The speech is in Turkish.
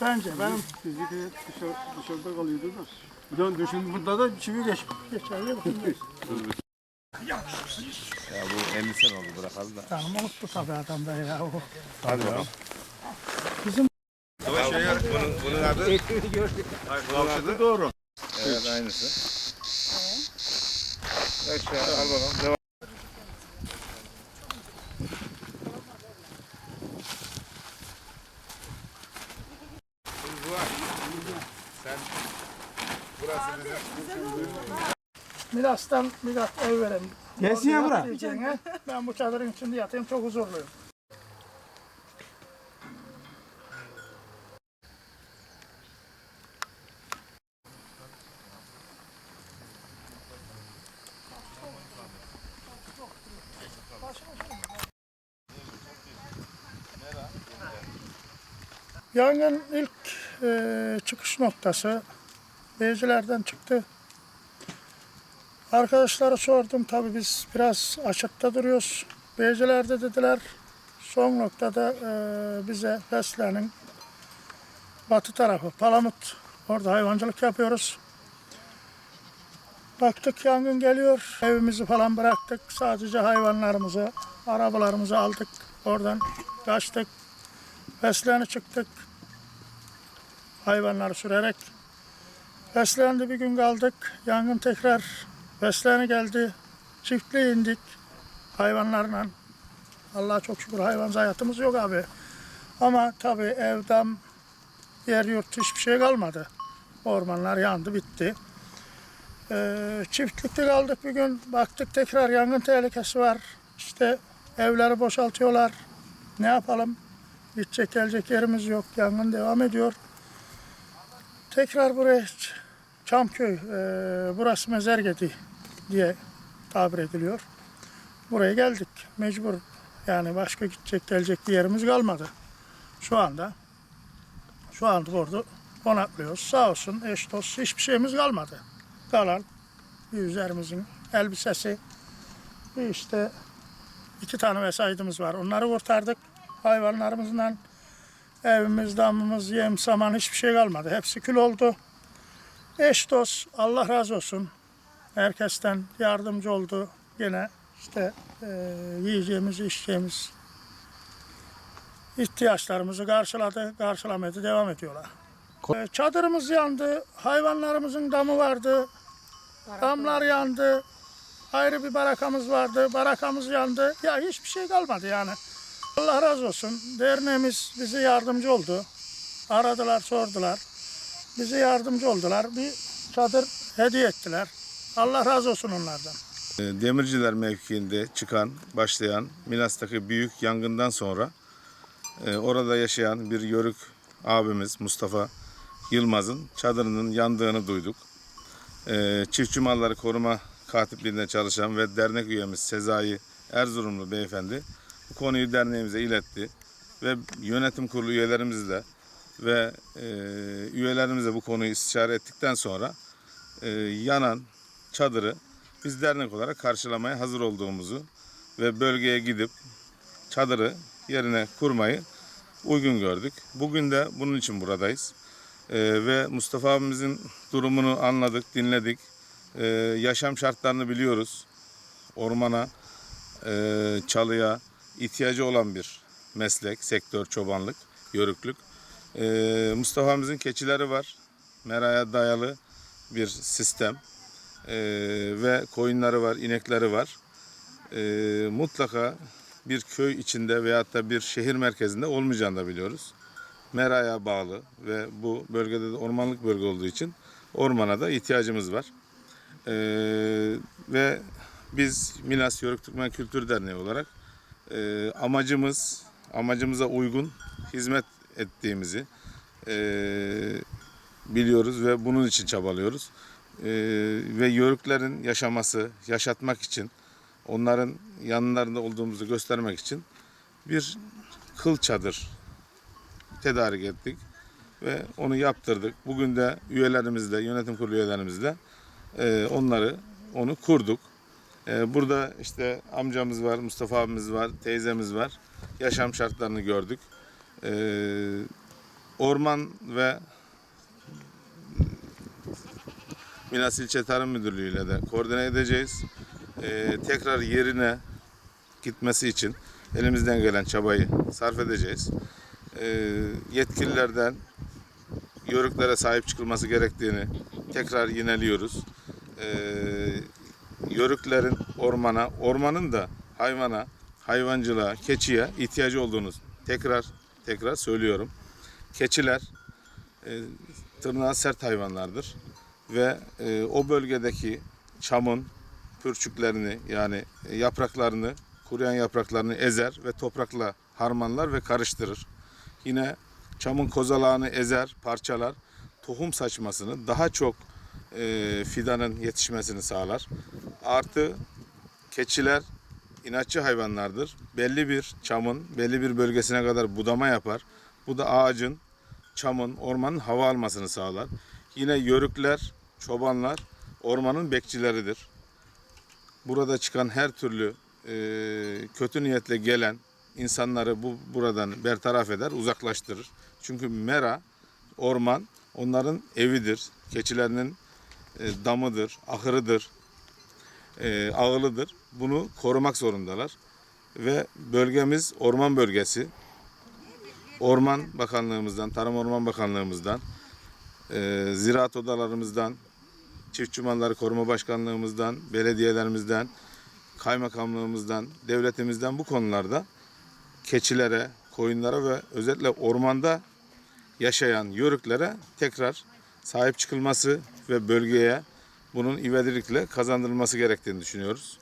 Bence benim Bizimki dışarı, dışarıda kalıyordu da. Buradan düşün burada da çivi geç. geçerli bakın. Ya bu 50 sene oldu bırakalı da. Tanım unuttu tabii adam da ya. O. Hadi bakalım. Bizim Bu şey, bunun, bunun adı bunun adı doğru. Evet aynısı. Aşağı al bakalım. Devam. Sen burası bizim Milas'tan bir kat ev verelim. Gelsin ya bura. Ben bu çadırın içinde yatayım çok huzurluyum. Yangın ilk e, çıkış noktası Beyciler'den çıktı. Arkadaşlara sordum tabii biz biraz açıkta duruyoruz. Beyciler'de dediler son noktada e, bize Fesle'nin batı tarafı Palamut orada hayvancılık yapıyoruz. Baktık yangın geliyor. Evimizi falan bıraktık. Sadece hayvanlarımızı, arabalarımızı aldık. Oradan kaçtık. Fesleğen'e çıktık. Hayvanları sürerek. Fesleğen'de bir gün kaldık. Yangın tekrar Fesleğen'e geldi. Çiftliğe indik. Hayvanlarla. Allah'a çok şükür hayvan zayiatımız yok abi. Ama tabii evden yer yurt hiçbir şey kalmadı. Ormanlar yandı bitti. Ee, çiftlikte kaldık bir gün. Baktık tekrar yangın tehlikesi var. İşte evleri boşaltıyorlar. Ne yapalım? Gidecek gelecek yerimiz yok. Yangın devam ediyor. Tekrar buraya Çamköy, e, burası Mezergedi diye tabir ediliyor. Buraya geldik. Mecbur. Yani başka gidecek gelecek bir yerimiz kalmadı. Şu anda. Şu anda burada konaklıyoruz. Sağ olsun eş dost hiçbir şeyimiz kalmadı. Kalan bir üzerimizin elbisesi işte iki tane vesaydımız var. Onları kurtardık. Hayvanlarımızdan evimiz, damımız, yem, saman hiçbir şey kalmadı. Hepsi kül oldu. Eş dost Allah razı olsun. Herkesten yardımcı oldu. Gene işte e, yiyeceğimiz, içeceğimiz ihtiyaçlarımızı karşıladı, karşılamaya devam ediyorlar. E, çadırımız yandı, hayvanlarımızın damı vardı, damlar yandı, ayrı bir barakamız vardı, barakamız yandı. Ya hiçbir şey kalmadı yani. Allah razı olsun. Derneğimiz bize yardımcı oldu. Aradılar, sordular. Bize yardımcı oldular. Bir çadır hediye ettiler. Allah razı olsun onlardan. E, Demirciler mevkiinde çıkan, başlayan Milas'taki büyük yangından sonra e, orada yaşayan bir yörük abimiz Mustafa Yılmaz'ın çadırının yandığını duyduk. E, Çiftçi Malları Koruma Katipliğinde çalışan ve dernek üyemiz Sezai Erzurumlu beyefendi bu konuyu derneğimize iletti ve yönetim kurulu üyelerimizle ve e, üyelerimizle bu konuyu istişare ettikten sonra e, yanan çadırı biz dernek olarak karşılamaya hazır olduğumuzu ve bölgeye gidip çadırı yerine kurmayı uygun gördük. Bugün de bunun için buradayız. Ee, ve Mustafa abimizin durumunu anladık, dinledik. Ee, yaşam şartlarını biliyoruz. Ormana, e, çalıya ihtiyacı olan bir meslek, sektör, çobanlık, yörüklük. Ee, Mustafa abimizin keçileri var. Meraya dayalı bir sistem. Ee, ve koyunları var, inekleri var. Ee, mutlaka bir köy içinde veyahut da bir şehir merkezinde olmayacağını da biliyoruz. Meraya bağlı ve bu bölgede de ormanlık bölge olduğu için ormana da ihtiyacımız var. Ee, ve biz Milas Yörük Türkmen Kültür Derneği olarak e, amacımız, amacımıza uygun hizmet ettiğimizi e, biliyoruz ve bunun için çabalıyoruz. Ee, ve yörüklerin yaşaması, yaşatmak için, onların yanlarında olduğumuzu göstermek için bir kıl çadır tedarik ettik ve onu yaptırdık. Bugün de üyelerimizle, yönetim kurulu üyelerimizle e, onları, onu kurduk. Ee, burada işte amcamız var, Mustafa abimiz var, teyzemiz var. Yaşam şartlarını gördük. Ee, orman ve Milas İlçe Tarım Müdürlüğü ile de koordine edeceğiz. Ee, tekrar yerine gitmesi için elimizden gelen çabayı sarf edeceğiz. Yetkililerden yörüklere sahip çıkılması gerektiğini tekrar yineliyoruz. Ee, yörüklerin ormana, ormanın da hayvana, hayvancılığa, keçiye ihtiyacı olduğunu tekrar tekrar söylüyorum. Keçiler e, tırnağı sert hayvanlardır ve e, o bölgedeki çamın pürçüklerini yani e, yapraklarını, kuruyan yapraklarını ezer ve toprakla harmanlar ve karıştırır. Yine çamın kozalağını ezer, parçalar, tohum saçmasını daha çok e, fidanın yetişmesini sağlar. Artı keçiler inatçı hayvanlardır. Belli bir çamın belli bir bölgesine kadar budama yapar. Bu da ağacın, çamın, ormanın hava almasını sağlar. Yine yörükler, çobanlar ormanın bekçileridir. Burada çıkan her türlü e, kötü niyetle gelen insanları bu buradan bertaraf eder, uzaklaştırır. Çünkü mera, orman onların evidir. Keçilerinin e, damıdır, ahırıdır, e, ağılıdır. Bunu korumak zorundalar. Ve bölgemiz orman bölgesi. Orman Bakanlığımızdan, Tarım Orman Bakanlığımızdan, e, ziraat odalarımızdan, Çiftçi Malları Koruma Başkanlığımızdan, belediyelerimizden, kaymakamlığımızdan, devletimizden bu konularda keçilere, koyunlara ve özellikle ormanda yaşayan yörüklere tekrar sahip çıkılması ve bölgeye bunun ivedilikle kazandırılması gerektiğini düşünüyoruz.